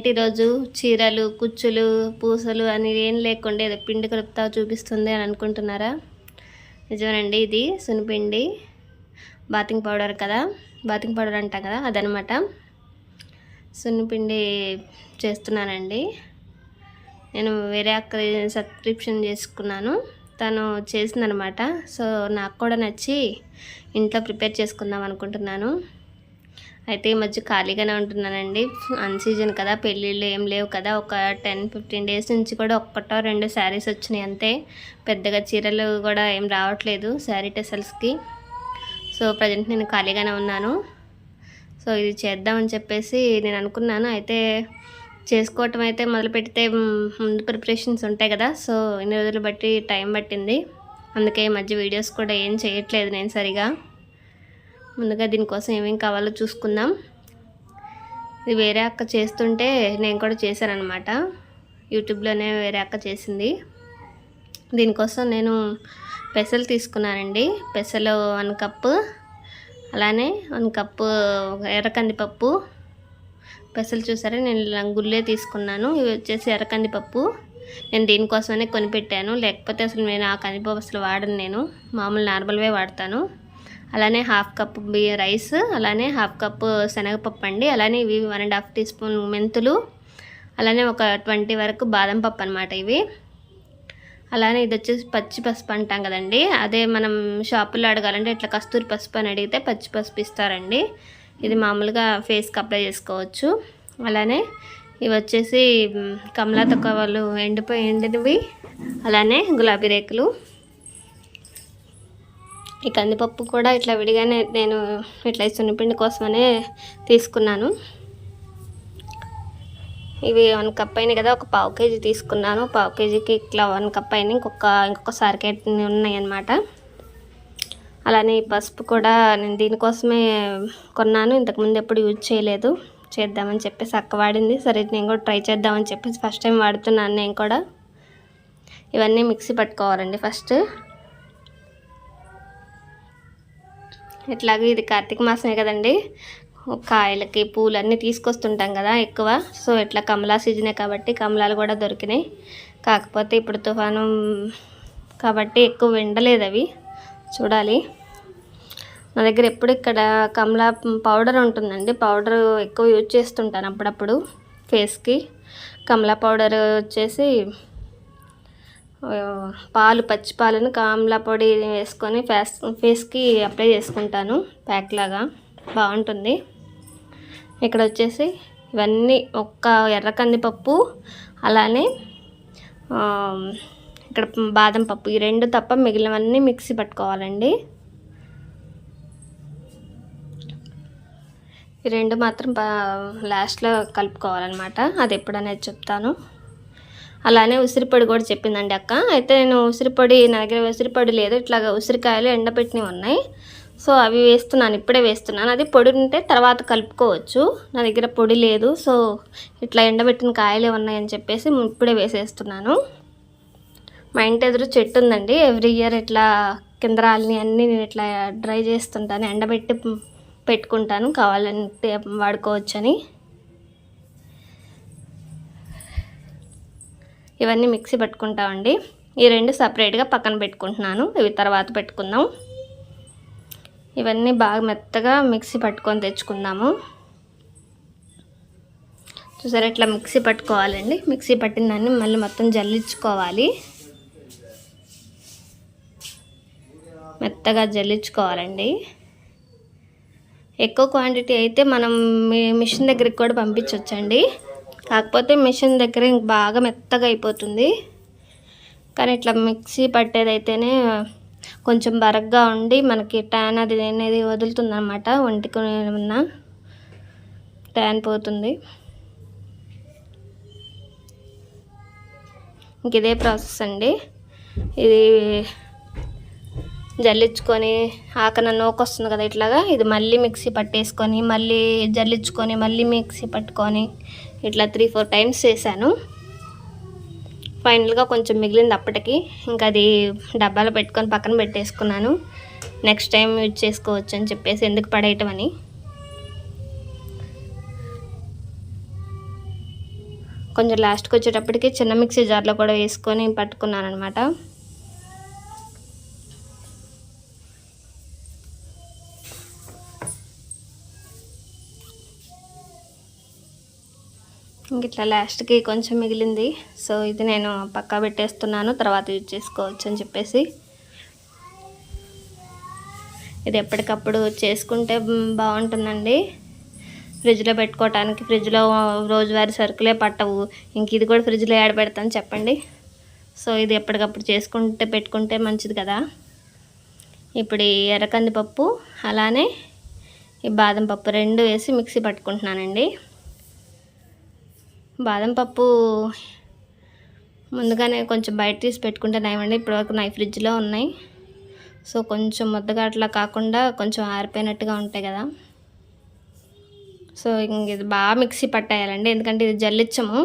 ఇంటి రోజు చీరలు కుచ్చులు పూసలు అని ఏం లేకుండా ఏదో పిండి కలుపుతా చూపిస్తుంది అని అనుకుంటున్నారా? నిజమేనండి ఇది సునిపిండి బాతింగ్ పౌడర్ కదా? బాతింగ్ పౌడర్ అంటాం కదా? అదనమాట. సున్నిపిండి చేస్తున్నానండి. నేను వేరే అక్క సబ్స్క్రిప్షన్ చేసుకున్నాను. తను చేసిందనమాట. సో నాకు కూడా నచ్చి ఇంట్లో ప్రిపేర్ చేసుకుందాం అనుకుంటున్నాను. అయితే ఈ మధ్య ఖాళీగానే ఉంటున్నానండి. అన్ సీజన్ కదా పెళ్ళిళ్ళు ఏం లేవు కదా. ఒక టెన్ ఫిఫ్టీన్ డేస్ నుంచి కూడా ఒక్కటో రెండు శారీస్ వచ్చినాయి అంతే. పెద్దగా చీరలు కూడా ఏం రావట్లేదు శారీ టెసల్స్కి. సో ప్రజెంట్ నేను ఖాళీగానే ఉన్నాను. సో ఇది చేద్దామని చెప్పేసి నేను అనుకున్నాను. అయితే చేసుకోవటం అయితే మొదలు పెడితే ముందు ప్రిపరేషన్స్ ఉంటాయి కదా. సో ఇన్ని రోజులు బట్టి టైం పట్టింది. అందుకే ఈ మధ్య వీడియోస్ కూడా ఏం చేయట్లేదు నేను సరిగా. ముందుగా దీనికోసం ఏమేమి కావాలో చూసుకుందాం. ఇది వేరే అక్క చేస్తుంటే నేను కూడా చేశానమాట యూట్యూబ్లోనే వేరే అక్క చేసింది. దీనికోసం నేను పెసలు తీసుకున్నానండి. పెసలు వన్ కప్పు అలానే వన్ కప్పు ఎర్రకందిపప్పు పెసలు చూసారా? నేను గుళ్ళే తీసుకున్నాను. ఇవి వచ్చేసి ఎర్రకందిపప్పు నేను దీనికోసమనే కొనిపెట్టాను. లేకపోతే అసలు నేను ఆ కందిపప్పు అసలు వాడను నేను. మామూలు నార్మల్వే వాడతాను. అలానే హాఫ్ కప్ బియ్య రైస్ అలానే హాఫ్ కప్ శనగపప్పు అండి. అలానే ఇవి one and half teaspoon మెంతులు అలానే ఒక ట్వంటీ వరకు బాదం పప్పు అనమాట ఇవి. అలానే ఇది వచ్చేసి పచ్చి పసుపు అంటాం కదండి. అదే మనం షాపుల్లో అడగాలంటే ఇట్లా కస్తూరి పసుపు అని అడిగితే పచ్చి పసుపు ఇస్తారండి. ఇది మామూలుగా ఫేస్కి అప్లై చేసుకోవచ్చు. అలానే ఇవి వచ్చేసి మ్, కమలా ఎండిపోయి ఎండినవి అలానే గులాబీ రేకులు. ఈ కందిపప్పు కూడా ఇట్లా విడిగానే నేను ఇట్లా సున్నిపిండి కోసమనే తీసుకున్నాను. ఇవి వన్ కప్ అయినాయి కదా ఒక పావు కేజీ తీసుకున్నాను. పావు కేజీకి ఇట్లా వన్ కప్ అయినాయి. ఇంకొక ఇంకొక సార్కెట్ ఉన్నాయి అన్నమాట అలానే ఈ పసుపు కూడా నేను దీనికోసమే కొన్నాను. ఇంతకుముందు ఎప్పుడు యూజ్ చేయలేదు. చేద్దామని చెప్పేసి అక్క వాడింది. సరే నేను కూడా ట్రై చేద్దామని చెప్పేసి ఫస్ట్ టైం వాడుతున్నాను నేను కూడా. ఇవన్నీ మిక్సీ పట్టుకోవాలండి ఫస్ట్. ఇట్లాగే ఇది కార్తీక మాసమే కదండి. కాయలకి పూలన్నీ తీసుకొస్తుంటాం కదా ఎక్కువ. సో ఇట్లా కమలా సీజనే కాబట్టి కమలాలు కూడా దొరికినాయి. కాకపోతే ఇప్పుడు తుఫాను కాబట్టి ఎక్కువ విండలేదు అవి. చూడాలి. నా దగ్గర ఎప్పుడు ఇక్కడ కమలా పౌడర్ ఉంటుందండి. పౌడర్ ఎక్కువ యూజ్ చేస్తుంటాను అప్పుడప్పుడు ఫేస్కి. కమలా పౌడర్ వచ్చేసి పాలు పచ్చి పాలను కామ్లా పొడి వేసుకొని ఫేస్ ఫేస్కి అప్లై చేసుకుంటాను ప్యాక్ లాగా. బాగుంటుంది. ఇక్కడ వచ్చేసి ఇవన్నీ ఒక్క ఎర్ర కందిపప్పు అలానే ఇక్కడ బాదం పప్పు. ఈ రెండు తప్ప మిగిలినవన్నీ మిక్సీ పట్టుకోవాలండి. ఈ రెండు మాత్రం లాస్ట్లో కలుపుకోవాలన్నమాట. అది ఎప్పుడనేది చెప్తాను. అలానే ఉసిరిపొడి కూడా చెప్పిందండి అక్క. అయితే నేను ఉసిరిపొడి నా దగ్గర ఉసిరిపొడి లేదు ఇట్లాగా ఉసిరికాయలు ఎండబెట్టినవి ఉన్నాయి. సో అవి వేస్తున్నాను ఇప్పుడే వేస్తున్నాను. అది పొడి ఉంటే తర్వాత కలుపుకోవచ్చు. నా దగ్గర పొడి లేదు సో ఇట్లా ఎండబెట్టిన కాయలే ఉన్నాయని చెప్పేసి ఇప్పుడే వేసేస్తున్నాను. మా ఇంటి ఎదురు చెట్టు ఉందండి. ఎవ్రీ ఇయర్ ఇట్లా కిందరాలని అన్నీ నేను ఇట్లా డ్రై చేస్తుంటాను ఎండబెట్టి పెట్టుకుంటాను. కావాలంటే వాడుకోవచ్చని. ఇవన్నీ మిక్సీ పెట్టుకుంటామండి. ఈ రెండు సపరేట్గా పక్కన పెట్టుకుంటున్నాను. ఇవి తర్వాత పెట్టుకుందాం. ఇవన్నీ బాగా మెత్తగా మిక్సీ పట్టుకొని తెచ్చుకుందాము. చూసారా ఇట్లా మిక్సీ పట్టుకోవాలండి. మిక్సీ పట్టిన దాన్ని మళ్ళీ మొత్తం జల్లించుకోవాలి. మెత్తగా జల్లించుకోవాలండి. ఎక్కువ క్వాంటిటీ అయితే మనం మీ- మిషన్ దగ్గరికి కూడా పంపించవచ్చండి కాకపోతే మిషన్ దగ్గర ఇంక బాగా మెత్తగా అయిపోతుంది. కానీ ఇట్లా మిక్సీ పట్టేదైతేనే కొంచెం బరగ్గా ఉండి మనకి ట్యాన్ అది అనేది వదులుతుంది అనమాట ఒంటికి ఉన్న ట్యాన్ పోతుంది. ఇంక ఇదే ప్రాసెస్ అండి. ఇది జల్లించుకొని ఆకన నోకి వస్తుంది కదా ఇట్లాగా. ఇది మళ్ళీ మిక్సీ పట్టేసుకొని మళ్ళీ జల్లించుకొని మళ్ళీ మిక్సీ పట్టుకొని ఇట్లా త్రీ ఫోర్ టైమ్స్ చేశాను. ఫైనల్గా కొంచెం మిగిలింది అప్పటికి ఇంకా అది డబ్బాలో పెట్టుకొని పక్కన పెట్టేసుకున్నాను. నెక్స్ట్ టైం యూజ్ చేసుకోవచ్చు అని చెప్పేసి ఎందుకు పడేయటం అని. కొంచెం లాస్ట్కి వచ్చేటప్పటికి చిన్న మిక్సీ జార్లో కూడా వేసుకొని పట్టుకున్నాను అనమాట ఇంక ఇట్లా లాస్ట్కి కొంచెం మిగిలింది. సో ఇది నేను పక్కా పెట్టేస్తున్నాను. తర్వాత యూజ్ చేసుకోవచ్చు అని చెప్పేసి. ఇది ఎప్పటికప్పుడు చేసుకుంటే బాగుంటుందండి. ఫ్రిడ్జ్లో పెట్టుకోవటానికి ఫ్రిడ్జ్లో రోజువారీ సరుకులే పట్టవు. ఇంక ఇది కూడా ఫ్రిడ్జ్లో యాడ్ పెడతాను చెప్పండి. సో ఇది ఎప్పటికప్పుడు చేసుకుంటే పెట్టుకుంటే మంచిది కదా. ఇప్పుడు ఈ ఎర్రకంది పప్పు అలానే ఈ బాదం పప్పు రెండు వేసి మిక్సీ పట్టుకుంటున్నానండి. బాదం పప్పు ముందుగానే కొంచెం బయట తీసి పెట్టుకుంటే నయమండి. ఇప్పటివరకు నై ఫ్రిడ్జ్లో ఉన్నాయి. సో కొంచెం ముద్దగా అట్లా కాకుండా కొంచెం ఆరిపోయినట్టుగా ఉంటాయి కదా. సో ఇంక ఇది బాగా మిక్సీ పట్టేయాలండి. ఎందుకంటే ఇది జల్లిచ్చము.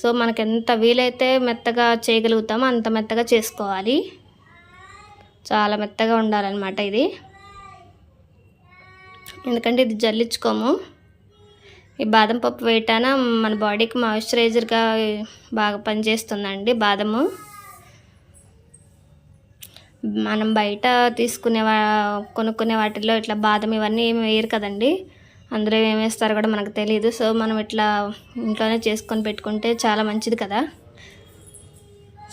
సో మనకు ఎంత వీలైతే మెత్తగా చేయగలుగుతామో అంత మెత్తగా చేసుకోవాలి. చాలా మెత్తగా ఉండాలన్నమాట ఇది. ఎందుకంటే ఇది జల్లించుకోము ఈ బాదం పప్పు వేయటాన మన బాడీకి మాయిశ్చరైజర్గా బాగా పనిచేస్తుందండి బాదము. మనం బయట తీసుకునే వా కొనుక్కునే వాటిల్లో ఇట్లా బాదం ఇవన్నీ ఏమి వేయరు కదండి. అందులో ఏం వేస్తారో కూడా మనకు తెలియదు సో మనం ఇట్లా ఇంట్లోనే చేసుకొని పెట్టుకుంటే చాలా మంచిది కదా.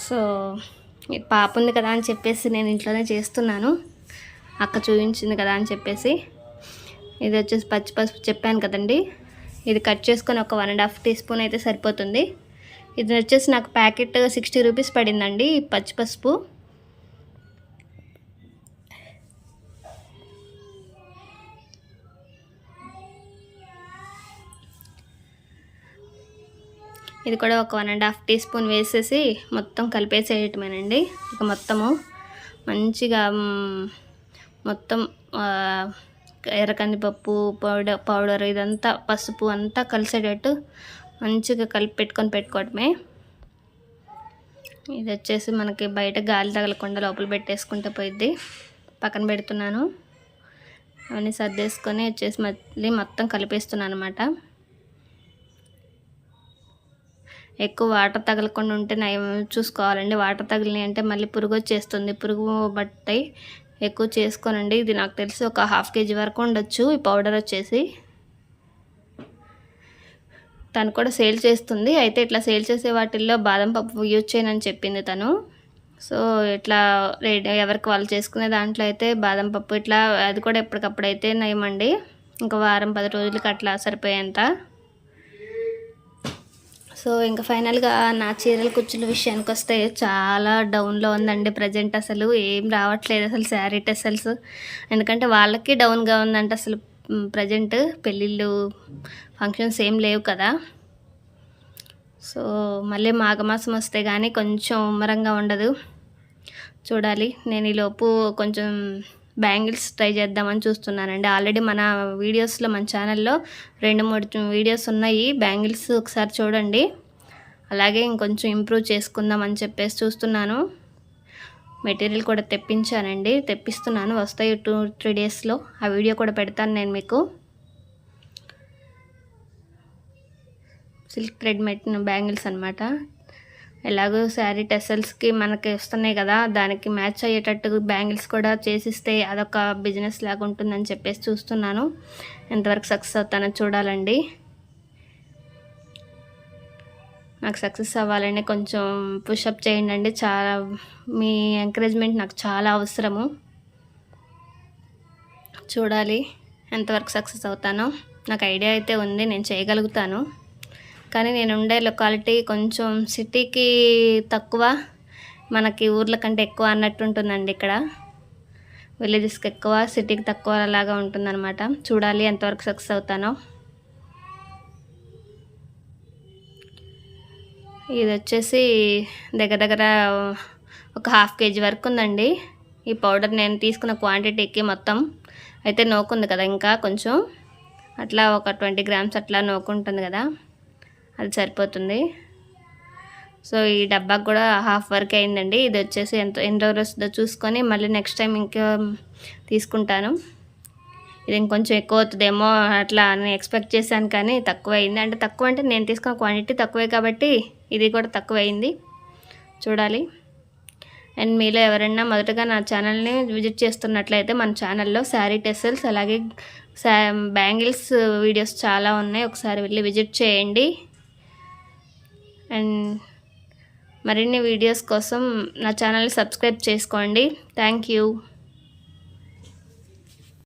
సో పాప ఉంది కదా అని చెప్పేసి నేను ఇంట్లోనే చేస్తున్నాను. అక్క చూపించింది కదా అని చెప్పేసి. ఇది వచ్చేసి పచ్చి పసుపు చెప్పాను కదండి. ఇది కట్ చేసుకొని ఒక one and half teaspoon అయితే సరిపోతుంది. ఇది వచ్చేసి నాకు ప్యాకెట్ సిక్స్టీ రూపీస్ పడిందండి పచ్చి పసుపు. ఇది కూడా ఒక one and half teaspoon వేసేసి మొత్తం కలిపేసేయటమేనండి. ఇక మొత్తము మంచిగా మొత్తం ఎర్రకందిపప్పు పౌడర్ పౌడర్ ఇదంతా పసుపు అంతా కలిసేటట్టు మంచిగా కలిపి పెట్టుకొని పెట్టుకోవటమే. ఇది వచ్చేసి మనకి బయట గాలి తగలకుండా లోపల పెట్టేసుకుంటే పోయిద్ది. పక్కన పెడుతున్నాను. అవన్నీ సర్దేసుకొని వచ్చేసి మళ్ళీ మొత్తం కలిపేస్తున్నాను అనమాట ఎక్కువ వాటర్ తగలకుండా ఉంటే నయం చూసుకోవాలండి. వాటర్ తగిలినాయి అంటే మళ్ళీ పురుగు వచ్చేస్తుంది. పురుగు బట్టాయి ఎక్కువ చేసుకోనండి. ఇది నాకు తెలిసి ఒక హాఫ్ కేజీ వరకు ఉండొచ్చు. ఈ పౌడర్ వచ్చేసి తను కూడా సేల్ చేస్తుంది. అయితే ఇట్లా సేల్ చేసే వాటిల్లో బాదం పప్పు యూజ్ చేయనని చెప్పింది తను. సో ఇట్లా రెడీ ఎవరికి వాళ్ళు చేసుకునే దాంట్లో అయితే బాదం పప్పు ఇట్లా అది కూడా ఎప్పటికప్పుడు అయితే నయమండి. ఇంకా వారం పది రోజులకి అట్లా సరిపోయేంత. సో ఇంకా ఫైనల్గా నా చీరల కుచ్చుల విషయానికి వస్తే చాలా డౌన్లో ఉందండి ప్రజెంట్ అసలు. ఏం రావట్లేదు అసలు శారీ టెసల్స్. ఎందుకంటే వాళ్ళకి డౌన్గా ఉందంటే అసలు ప్రజెంట్ పెళ్ళిళ్ళు ఫంక్షన్స్ ఏం లేవు కదా. సో మళ్ళీ మాఘమాసం వస్తే కానీ కొంచెం ఉమ్మరంగా ఉండదు. చూడాలి. నేను ఈలోపు కొంచెం బ్యాంగిల్స్ ట్రై చేద్దామని చూస్తున్నానండి. ఆల్రెడీ మన వీడియోస్లో మన ఛానల్లో రెండు మూడు వీడియోస్ ఉన్నాయి. బ్యాంగిల్స్ ఒకసారి చూడండి. అలాగే ఇంకొంచెం ఇంప్రూవ్ చేసుకుందామని చెప్పేసి చూస్తున్నాను. మెటీరియల్ కూడా తెప్పించానండి. తెప్పిస్తున్నాను. వస్తాయి టూ త్రీ డేస్లో. ఆ వీడియో కూడా పెడతాను నేను మీకు. సిల్క్ థ్రెడ్ మెట్ బ్యాంగిల్స్ అనమాట ఎలాగో శారీ టెసల్స్కి మనకి వస్తున్నాయి కదా దానికి మ్యాచ్ అయ్యేటట్టు బ్యాంగిల్స్ కూడా చేసిస్తే అదొక బిజినెస్ లాగా ఉంటుందని చెప్పేసి చూస్తున్నాను. ఎంతవరకు సక్సెస్ అవుతానో చూడాలండి. నాకు సక్సెస్ అవ్వాలని కొంచెం పుషప్ చేయండి అండి చాలా మీ ఎంకరేజ్మెంట్ నాకు చాలా అవసరము. చూడాలి ఎంతవరకు సక్సెస్ అవుతానో. నాకు ఐడియా అయితే ఉంది నేను చేయగలుగుతాను. కానీ నేను ఉండే లొకాలిటీ కొంచెం సిటీకి తక్కువ మనకి ఊర్ల కంటే ఎక్కువ అన్నట్టు ఉంటుందండి ఇక్కడ. విలేజెస్కి ఎక్కువ సిటీకి తక్కువ లాగా ఉంటుందన్నమాట. చూడాలి ఎంతవరకు సక్సెస్ అవుతానో. ఇది వచ్చేసి దగ్గర దగ్గర ఒక హాఫ్ కేజీ వరకు ఉందండి. ఈ పౌడర్ నేను తీసుకున్న క్వాంటిటీకి మొత్తం అయితే నోకుంది కదా ఇంకా కొంచెం. అట్లా ఒక ట్వంటీ గ్రామ్స్ అట్లా నోకుంటుంది కదా. అది సరిపోతుంది. సో ఈ డబ్బా కూడా హాఫ్ వర్క్ అయిందండి. ఇది వచ్చేసి ఎంత ఎన్ని రోజులు వస్తుందో చూసుకొని మళ్ళీ నెక్స్ట్ టైం ఇంకా తీసుకుంటాను. ఇది ఇంకొంచెం ఎక్కువ అవుతుందేమో అట్లా అని ఎక్స్పెక్ట్ చేశాను కానీ తక్కువ అయింది. అంటే తక్కువ అంటే నేను తీసుకున్న క్వాంటిటీ తక్కువే కాబట్టి ఇది కూడా తక్కువ అయింది. చూడాలి. అండ్ మీలో ఎవరైనా మొదటగా నా ఛానల్ని విజిట్ చేస్తున్నట్లయితే మన ఛానల్లో శారీ టెసల్స్ అలాగే బ్యాంగిల్స్ వీడియోస్ చాలా ఉన్నాయి. ఒకసారి వెళ్ళి విజిట్ చేయండి. అండ్ మరిన్ని వీడియోస్ కోసం నా ఛానల్ని సబ్స్క్రైబ్ చేసుకోండి. Thank you.